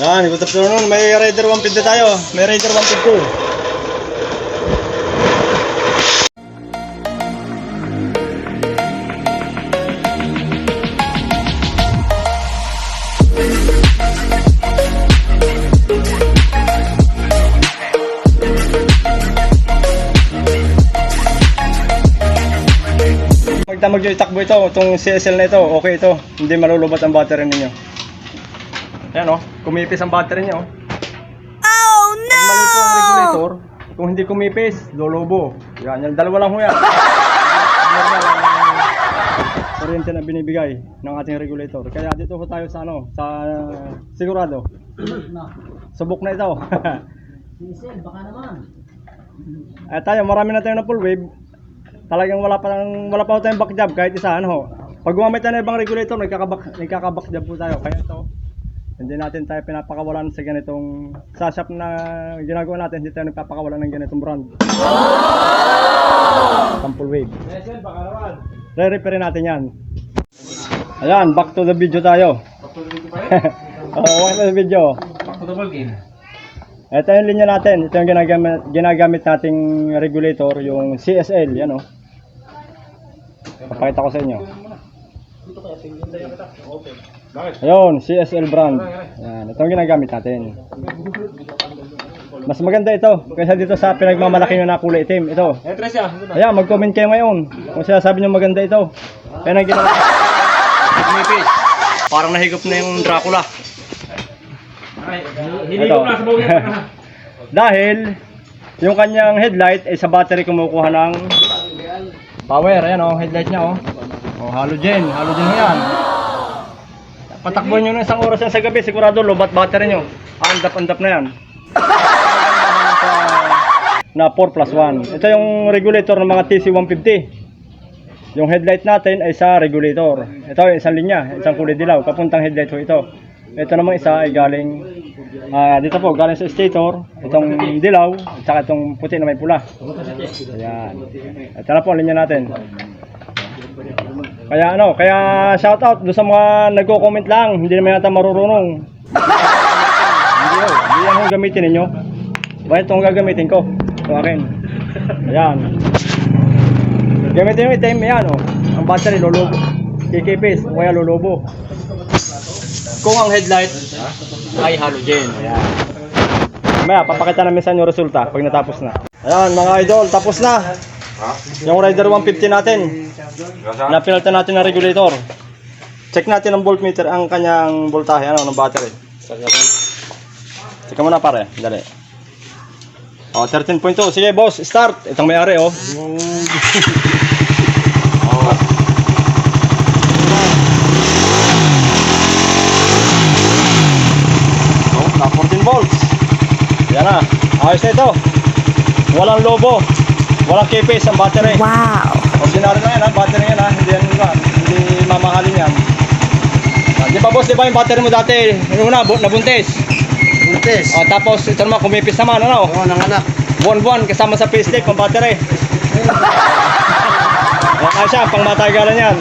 Yan, good afternoon. May Raider 150 tayo. May Raider 150. Magdamag yung itakbo ito, itong CSL na ito, okay ito. Hindi malulubot ang battery ninyo. Ayan o, kumipis ang battery niyo. Oh Pag mali po ang regulator, kung hindi kumipis, lolobo. Yan, yan, dalawa lang ho yan. Normal ang kuryente na binibigay ng ating regulator. Kaya dito ho tayo sa ano, sa sigurado. Subok na ito. Diesel, baka naman. Ay tayo, marami na tayo na full wave. Talagang wala pa wala pa ho tayong back job kahit isa ano ho. Pag gumamit tayo ng ibang regulator, nagkakabak nagkakaback job po tayo. Kaya ito, hindi natin tayo pinapakawalan sa ganitong sa shop na ginagawa natin, hindi tayo nagpapakawalan ng ganitong brand. Sample wave. Re-repair natin yan. Ayan, back to the video tayo. Oo, back to the video. Ito yung linya natin. Ito yung ginagamit, ginagamit nating regulator, yung CSL. Yan o. Papakita ko sa inyo. Ayun, CSL brand. Yan, ito yung ginagamit natin. Mas maganda ito kaysa dito sa pinagmamalaki nyo na kulay itim. Ito. Ayan, mag-comment kayo ngayon kung sinasabi nyo maganda ito. Kaya nang ginawa. Kumipis. Parang nahigop na yung Dracula. Ito. Dahil yung kanyang headlight ay sa battery kumukuha ng power. Ayan oh, headlight niya oh. Oh, halogen. Halogen mo yan. Patakbuhan nyo ng isang oras yan sa gabi, sigurado lobat battery nyo. Andap-andap na yan. na 4 plus 1. Ito yung regulator ng mga TC150. Yung headlight natin ay sa regulator. Ito yung isang linya, isang kulay dilaw. Kapuntang headlight ho ito. Ito namang isa ay galing ah, dito po, galing sa stator. Itong dilaw, at saka itong puti na may pula. Ayan. Ito na po ang linya natin. Kaya ano, kaya shout out doon sa mga nagko-comment lang, hindi naman yata marurunong. hindi ho, hindi yan ho gamitin ninyo. Bakit itong gagamitin ko? Ito akin. Ayan. Gamitin mo itim, yan o. Ang battery lulubo. Kikipis, kaya lulubo. Kung ang headlight ay halogen. Ayan. Mamaya, papakita namin sa inyo resulta pag natapos na. Ayan mga idol, tapos na. Yung Rider 150 natin. Napinalta natin ng regulator. Check natin ang voltmeter, ang kanyang voltahe ano, ng battery. Check mo na pare, dali. Oh, 13.2. Sige, boss, start. Itong may-ari, oh. oh. Oh, na 14 volts. Yan na. Ayos na ito. Walang lobo. Walang kipis ang battery. Wow. Ordinary na yan ha, battery yan ha, hindi yan ba, hindi mamahalin yan. Ah, di ba boss, di ba yung battery mo dati, yung una, bu- nabuntis. Buntis. Ah, tapos ito naman, kumipis naman, ano? Oo, nanganak. Buwan-buwan, kasama sa payslip, ang battery. Yan siya, pang matagalan yan.